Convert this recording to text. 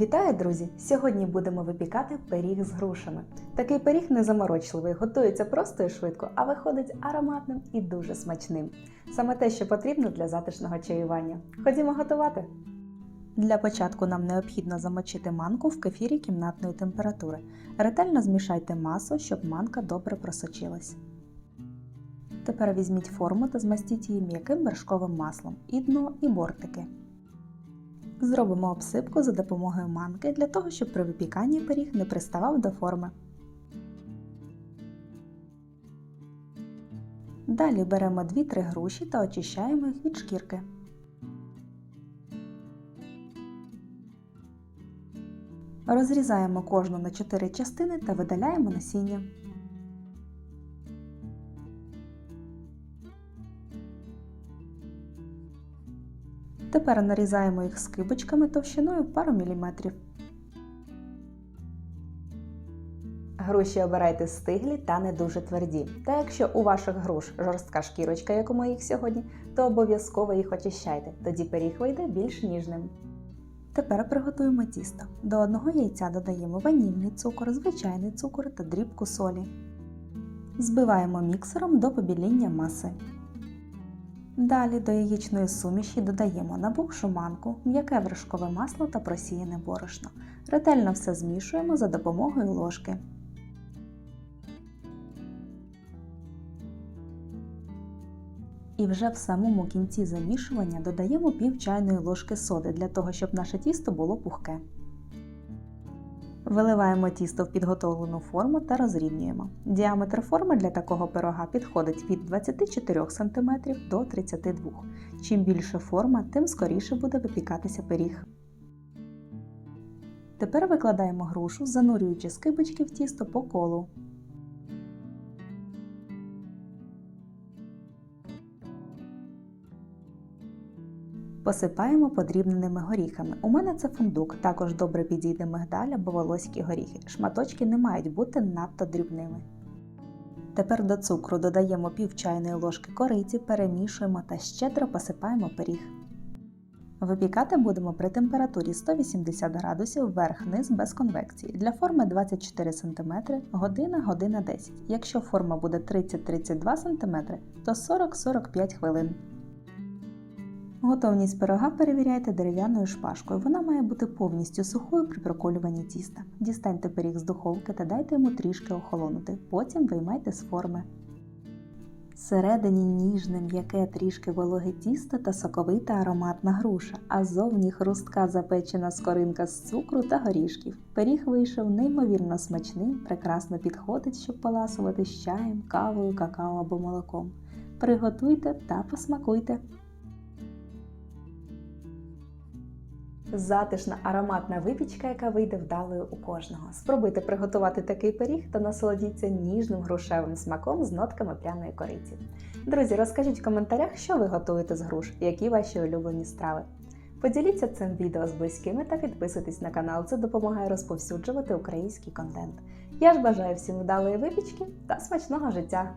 Вітаю, друзі! Сьогодні будемо випікати пиріг з грушами. Такий пиріг незаморочливий, готується просто і швидко, а виходить ароматним і дуже смачним. Саме те, що потрібно для затишного чаювання. Ходімо готувати. Для початку нам необхідно замочити манку в кефірі кімнатної температури. Ретельно змішайте масу, щоб манка добре просочилась. Тепер візьміть форму та змастіть її м'яким вершковим маслом і дно, і бортики. Зробимо обсипку за допомогою манки для того, щоб при випіканні пиріг не приставав до форми. Далі беремо 2-3 груші та очищаємо їх від шкірки. Розрізаємо кожну на 4 частини та видаляємо насіння. Тепер нарізаємо їх скибочками товщиною пару міліметрів. Груші обирайте стиглі та не дуже тверді. Та якщо у ваших груш жорстка шкірочка, як у моїх сьогодні, то обов'язково їх очищайте, тоді пиріг вийде більш ніжним. Тепер приготуємо тісто. До одного яйця додаємо ванільний цукор, звичайний цукор та дрібку солі. Збиваємо міксером до побіління маси. Далі до яєчної суміші додаємо набухшу манку, м'яке вершкове масло та просіяне борошно. Ретельно все змішуємо за допомогою ложки. І вже в самому кінці замішування додаємо пів чайної ложки соди для того, щоб наше тісто було пухке. Виливаємо тісто в підготовлену форму та розрівнюємо. Діаметр форми для такого пирога підходить від 24 см до 32 Чим більше форма, тим скоріше буде випікатися пиріг. Тепер викладаємо грушу, занурюючи скибочки в тісто по колу. Посипаємо подрібненими горіхами. У мене це фундук, також добре підійде мигдаль або волоські горіхи. Шматочки не мають бути надто дрібними. Тепер до цукру додаємо пів чайної ложки кориці, перемішуємо та щедро посипаємо пиріг. Випікати будемо при температурі 180 градусів вверх-низ без конвекції. Для форми 24 см година година 10 Якщо форма буде 30-32 см, то 40-45 хвилин. Готовність пирога перевіряйте дерев'яною шпажкою. Вона має бути повністю сухою при проколюванні тіста. Дістаньте пиріг з духовки та дайте йому трішки охолонути. Потім виймайте з форми. Всередині ніжне, м'яке, трішки вологе тісто та соковита ароматна груша, а зовні хрустка запечена скоринка з цукру та горішків. Пиріг вийшов неймовірно смачним, прекрасно підходить, щоб поласувати з чаєм, кавою, какао або молоком. Приготуйте та посмакуйте! Затишна ароматна випічка, яка вийде вдалою у кожного. Спробуйте приготувати такий пиріг та насолодіться ніжним грушевим смаком з нотками пряної кориці. Друзі, розкажіть в коментарях, що ви готуєте з груш, які ваші улюблені страви. Поділіться цим відео з близькими та підписуйтесь на канал, це допомагає розповсюджувати український контент. Я ж бажаю всім вдалої випічки та смачного життя!